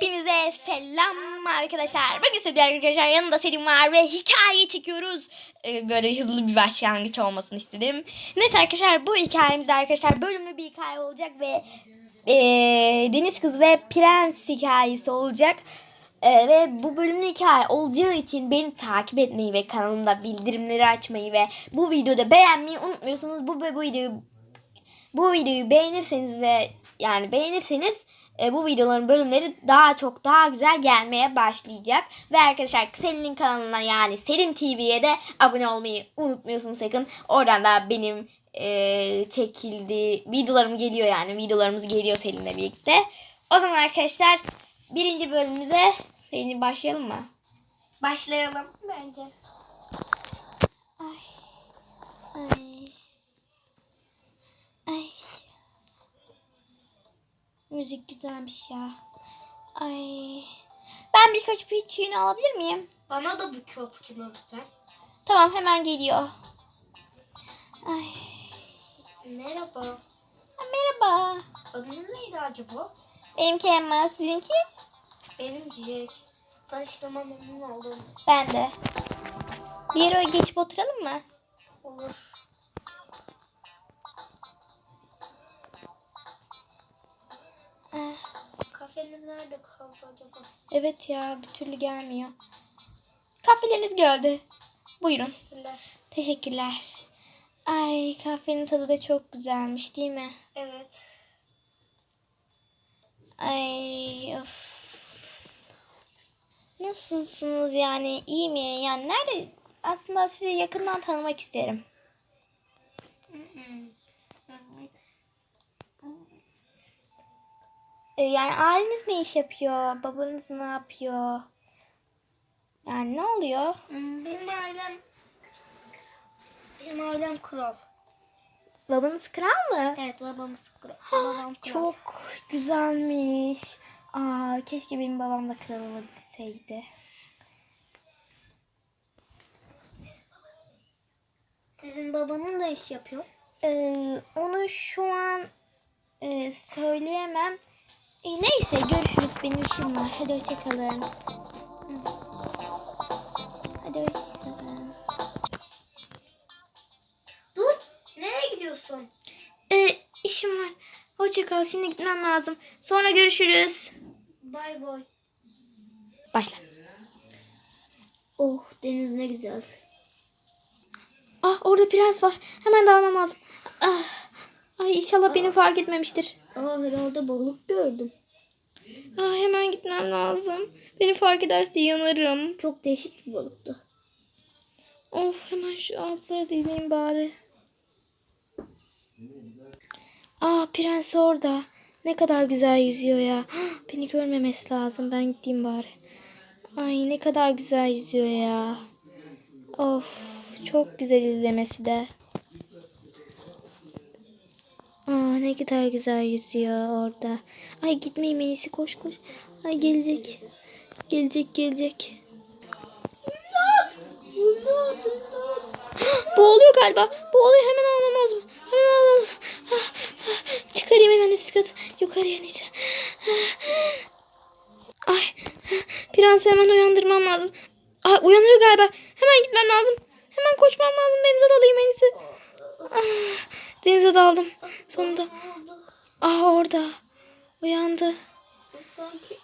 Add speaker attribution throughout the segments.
Speaker 1: Hepinize selam arkadaşlar. Bugün size arkadaşlar yanında Selim var ve hikaye çekiyoruz. Ee, böyle hızlı bir başlangıç olmasını istedim. Neyse arkadaşlar bu hikayemizde arkadaşlar bölümlü bir hikaye olacak ve ee, Deniz Kız ve Prens hikayesi olacak. Ee, ve bu bölümlü hikaye olacağı için beni takip etmeyi ve kanalımda bildirimleri açmayı ve bu videoda beğenmeyi unutmuyorsunuz. Bu, bu videoyu bu videoyu beğenirseniz ve yani beğenirseniz e, bu videoların bölümleri daha çok daha güzel gelmeye başlayacak. Ve arkadaşlar Selin'in kanalına yani Selin TV'ye de abone olmayı unutmuyorsunuz sakın. Oradan da benim e, çekildiği videolarım geliyor yani videolarımız geliyor Selin'le birlikte. O zaman arkadaşlar birinci bölümümüze Selin başlayalım mı?
Speaker 2: Başlayalım bence.
Speaker 1: Ay. Ay. Müzik güzelmiş ya. Ay. Ben birkaç piçiğini alabilir miyim?
Speaker 2: Bana da bu köpçünü lütfen.
Speaker 1: Tamam hemen geliyor. Ay.
Speaker 2: Merhaba.
Speaker 1: Ha, Merhaba.
Speaker 2: Adın neydi acaba?
Speaker 1: Benimki Emma. Sizinki?
Speaker 2: Benim Jack. Tanıştığıma memnun oldum.
Speaker 1: Ben de. Bir yere geçip oturalım mı?
Speaker 2: Olur. Kafemiz nerede kaldı acaba?
Speaker 1: evet ya bir türlü gelmiyor. Kahveleriniz geldi. Buyurun.
Speaker 2: Teşekkürler.
Speaker 1: Teşekkürler. Ay kahvenin tadı da çok güzelmiş değil mi?
Speaker 2: Evet.
Speaker 1: Ay of. Nasılsınız yani iyi mi? Yani nerede? Aslında sizi yakından tanımak isterim. Ee, Yani aileniz ne iş yapıyor? Babanız ne yapıyor? Yani ne oluyor?
Speaker 2: Hmm, Benim ailem... Benim ailem kral.
Speaker 1: Babanız kral mı?
Speaker 2: Evet babamız kral. Babam kral.
Speaker 1: Çok güzelmiş. Aa, keşke benim babam da kral olabilseydi.
Speaker 2: Sizin babanın da iş yapıyor.
Speaker 1: Ee, onu şu an e, söyleyemem. E, neyse görüşürüz. Benim işim var. Hadi hoşçakalın. Hadi hoşçakalın.
Speaker 2: Dur. Nereye gidiyorsun?
Speaker 1: Ee, işim var. Hoşçakal. Şimdi gitmem lazım. Sonra görüşürüz.
Speaker 2: Bay bay.
Speaker 1: Başla.
Speaker 2: Oh deniz ne güzel.
Speaker 1: Ah orada prens var. Hemen dalmam lazım. Ah. Ay inşallah beni fark etmemiştir.
Speaker 2: Aa herhalde balık gördüm.
Speaker 1: Ah hemen gitmem lazım. Beni fark ederse yanarım.
Speaker 2: Çok değişik bir balıktı.
Speaker 1: Of hemen şu altlara değineyim bari. Aa prens orada. Ne kadar güzel yüzüyor ya. Hah, Beni görmemesi lazım. Ben gideyim bari. Ay ne kadar güzel yüzüyor ya. Of çok güzel izlemesi de. Aa ne kadar güzel yüzüyor orada. Ay gitmeyeyim en iyisi koş koş. Ay gelecek. Gelecek gelecek. Boğuluyor galiba. Boğuluyor hemen almam lazım. Hemen almam lazım. Ah, ah. Çıkarayım hemen üst kat. Yukarıya neyse. Ah. Ay. Prensi hemen uyandırmam lazım. Ay uyanıyor galiba. Hemen gitmem lazım. Hemen koşmam lazım. Denize dalayım en iyisi. Ah, Denize daldım. Sonunda. Ah orada. Uyandı.
Speaker 2: Sanki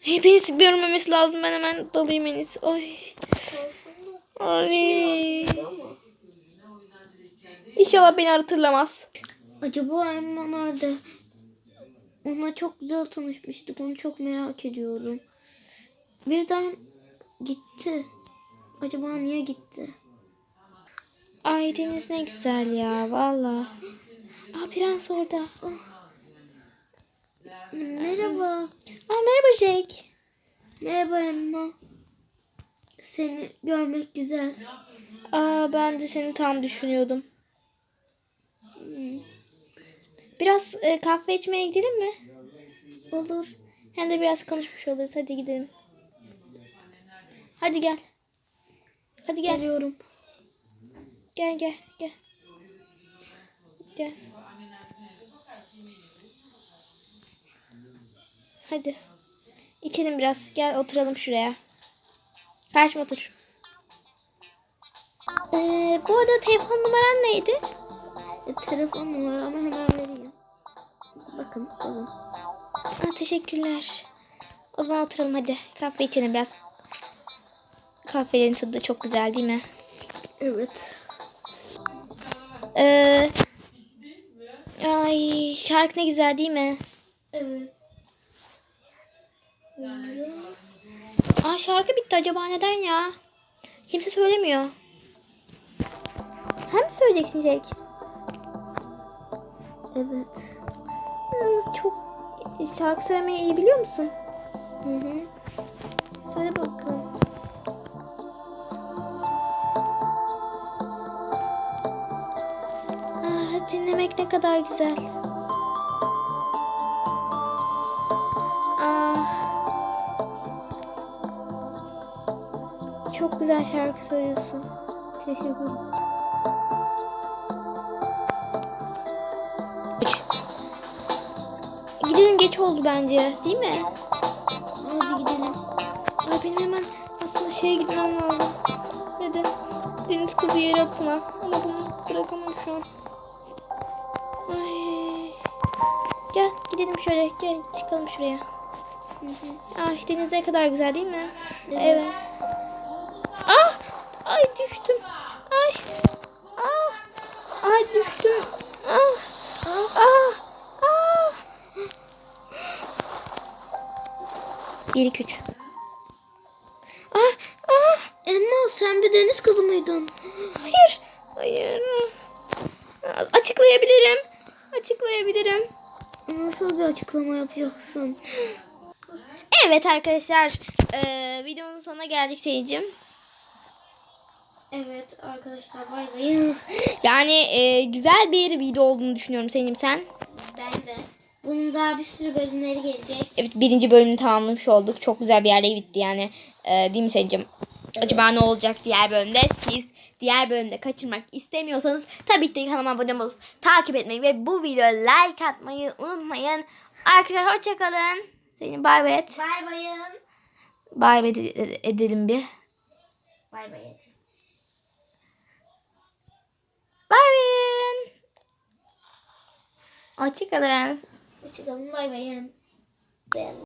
Speaker 1: Hey, beni görmemesi lazım. Ben hemen dalayım en iyisi. Ay. Ay. İnşallah beni hatırlamaz.
Speaker 2: Acaba Emma nerede? Onunla çok güzel tanışmıştık. Onu çok merak ediyorum. Birden gitti. Acaba niye gitti?
Speaker 1: Ay deniz ne güzel ya valla. Aa prens orada.
Speaker 2: Merhaba.
Speaker 1: Aa merhaba Jake.
Speaker 2: Merhaba Emma. Seni görmek güzel.
Speaker 1: Aa ben de seni tam düşünüyordum. Biraz e, kahve içmeye gidelim mi?
Speaker 2: Olur.
Speaker 1: Hem de biraz konuşmuş oluruz. Hadi gidelim. Hadi gel. Hadi gel.
Speaker 2: Geliyorum.
Speaker 1: Gel gel gel. Gel. Hadi. İçelim biraz. Gel oturalım şuraya. Karşıma otur. Ee, bu arada telefon numaran neydi?
Speaker 2: E, telefon numaramı hemen vereyim. Bakın alın.
Speaker 1: Aa, teşekkürler. O zaman oturalım hadi. Kahve içelim biraz. Kahvelerin tadı çok güzel değil mi?
Speaker 2: Evet.
Speaker 1: Ee, ay şarkı ne güzel değil mi?
Speaker 2: Evet.
Speaker 1: Aa şarkı bitti acaba neden ya? Kimse söylemiyor. Sen mi söyleyeceksin Jack?
Speaker 2: Evet.
Speaker 1: Çok şarkı söylemeyi iyi biliyor musun?
Speaker 2: Hı hı.
Speaker 1: Söyle bakalım. Kadar güzel. Ah. Çok güzel şarkı söylüyorsun.
Speaker 2: Teşekkür.
Speaker 1: Gidelim geç oldu bence, değil mi?
Speaker 2: Hadi gidelim.
Speaker 1: Ay benim hemen aslında şeye gitmem lazım. Hadi. Deniz kızı yere atına. Ama bunu bırakamam şu an. Ay. Gel gidelim şöyle. Gel çıkalım şuraya.
Speaker 2: Hı hı.
Speaker 1: Ay deniz ne kadar güzel değil mi?
Speaker 2: Evet.
Speaker 1: Evet. Ah! Ay düştüm. Ay. Ah! Ay düştüm. Ah! Ah! Ah! Ah! Bir, iki, üç. Ah! Ah!
Speaker 2: Emma sen bir deniz kızı mıydın?
Speaker 1: Hayır. Hayır. Açıklayabilirim. Açıklayabilirim.
Speaker 2: Nasıl bir açıklama yapacaksın?
Speaker 1: Evet arkadaşlar. eee videonun sonuna geldik seyircim.
Speaker 2: Evet arkadaşlar bay bay.
Speaker 1: Yani eee, güzel bir video olduğunu düşünüyorum senin sen.
Speaker 2: Ben de. Bunun daha bir sürü bölümleri gelecek.
Speaker 1: Evet birinci bölümünü tamamlamış olduk. Çok güzel bir yerde bitti yani. Eee, değil mi Selin'cim? Acaba ne olacak diğer bölümde? Siz diğer bölümde kaçırmak istemiyorsanız tabii ki kanalıma abone olup takip etmeyi ve bu videoya like atmayı unutmayın. Arkadaşlar hoşçakalın. Senin bay bay et.
Speaker 2: Bay bayın.
Speaker 1: Bay bay ede- edelim bir.
Speaker 2: Bay bay.
Speaker 1: Bay bay. Hoşçakalın.
Speaker 2: Hoşçakalın bay bayın. Beğendim.